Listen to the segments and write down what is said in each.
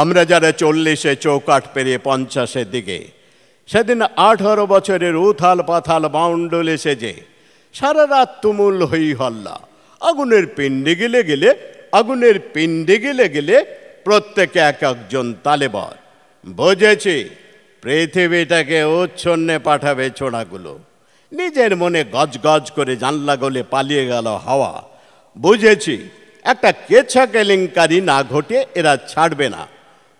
আমরা যারা চল্লিশে চৌকাট পেরিয়ে পঞ্চাশের দিকে, সেদিন আঠারো বছরের উথাল পাথাল বাউন্ডল যে সারা রাত তুমুল হই হল্লা। আগুনের পিণ্ডে গেলে গেলে, আগুনের পিণ্ডে গেলে গেলে প্রত্যেকে এক একজন তালেবর। বুঝেছি, পৃথিবীটাকে উচ্ছন্নে পাঠাবে ছোড়াগুলো নিজের মনে গজ গজ করে জানলা গলে পালিয়ে গেল হাওয়া। বুঝেছি, একটা কেছা কেলেঙ্কারি না ঘটে এরা ছাড়বে না।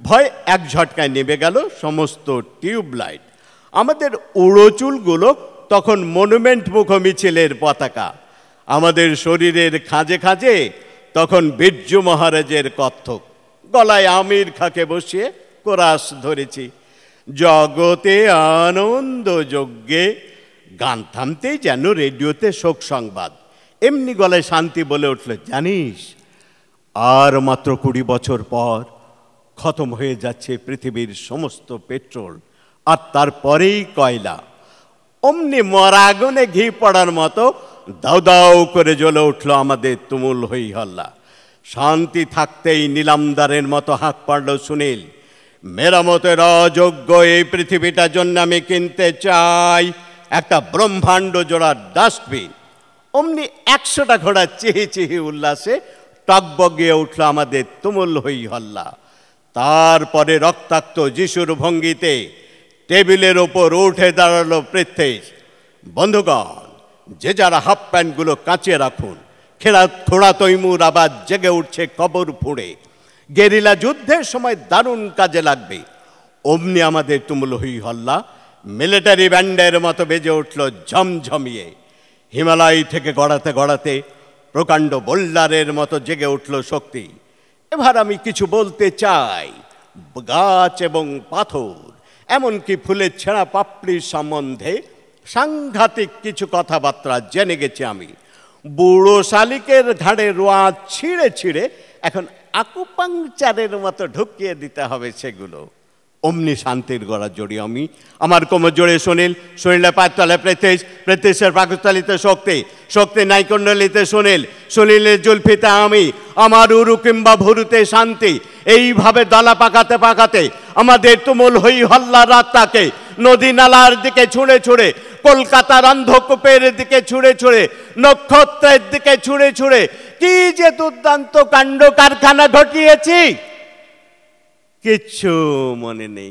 ভয় এক ঝটকায় নেমে গেল সমস্ত টিউবলাইট। আমাদের উড়োচুলগুলো তখন মনুমেন্ট মুখ মিছিলের পতাকা। আমাদের শরীরের খাঁজে খাঁজে তখন বীর্য মহারাজের কত্থক। গলায় আমির খাকে বসিয়ে কোরাস ধরেছি। জগতে আনন্দ যজ্ঞে গান থামতেই যেন রেডিওতে শোক সংবাদ। এমনি গলায় শান্তি বলে উঠল, জানিস, আর মাত্র কুড়ি বছর পর খতম হয়ে যাচ্ছে পৃথিবীর সমস্ত পেট্রোল। আর তারপরেই কয়লা। অমনি মরা ঘি পড়ার মতো দাউ দাউ করে জ্বলে উঠল আমাদের তুমুল হই হল্লা শান্তি থাকতেই নিলামদারের মতো হাঁক পারল সুনীল। মেরামতের অযোগ্য এই পৃথিবীটার জন্য আমি কিনতে চাই একটা ব্রহ্মাণ্ড জোড়ার ডাস্টবিন। অমনি একশোটা ঘোড়া চেহে চেহে উল্লাসে টকবগিয়ে উঠল আমাদের তুমুল হই হল্লা তারপরে রক্তাক্ত যিশুর ভঙ্গিতে টেবিলের ওপর উঠে দাঁড়াল পৃথ্বীশ বন্ধুগণ, যে যারা হাফ প্যান্টগুলো কাঁচিয়ে রাখুন, খেলা খোড়া তৈমুর আবার জেগে উঠছে কবর ফুঁড়ে। গেরিলা যুদ্ধের সময় দারুণ কাজে লাগবে। অমনি আমাদের তুমুল হই হল্লা, মিলিটারি ব্যান্ডের মতো বেজে উঠল ঝমঝমিয়ে। হিমালয় থেকে গড়াতে গড়াতে প্রকাণ্ড বোল্ডারের মতো জেগে উঠল শক্তি। এবার আমি কিছু বলতে চাই। গাছ এবং পাথর, এমনকি ফুলের ছেঁড়া পাপড়ির সম্বন্ধে সাংঘাতিক কিছু কথাবার্তা জেনে গেছি আমি। বুড়ো শালিকের ঘাড়ে রোয়া ছিঁড়ে ছিঁড়ে এখন আকুপাংচারের মতো ঢুকিয়ে দিতে হবে সেগুলো। অমনি শান্তির গড়া জড়ি আমি। আমার কোমর জোরে সুনীল সুনীলের পাঁচতলায় প্রেতেশ প্রেতেশের পাকস্থলিতে শক্তি শক্তি নাইকুণ্ডলিতে সুনীল সুনীলের জুলফিতে আমি। আমার উরু কিংবা ভরুতে শান্তি, এইভাবে দলা পাকাতে পাকাতে আমাদের তুমুল হই হল্লা রাতটাকে নদী নালার দিকে ছুঁড়ে ছুঁড়ে, কলকাতার অন্ধকূপের দিকে ছুঁড়ে ছুঁড়ে, নক্ষত্রের দিকে ছুঁড়ে ছুঁড়ে, কি যে দুর্দান্ত কাণ্ড কারখানা ঘটিয়েছি। কিচ্ছু মনে নেই।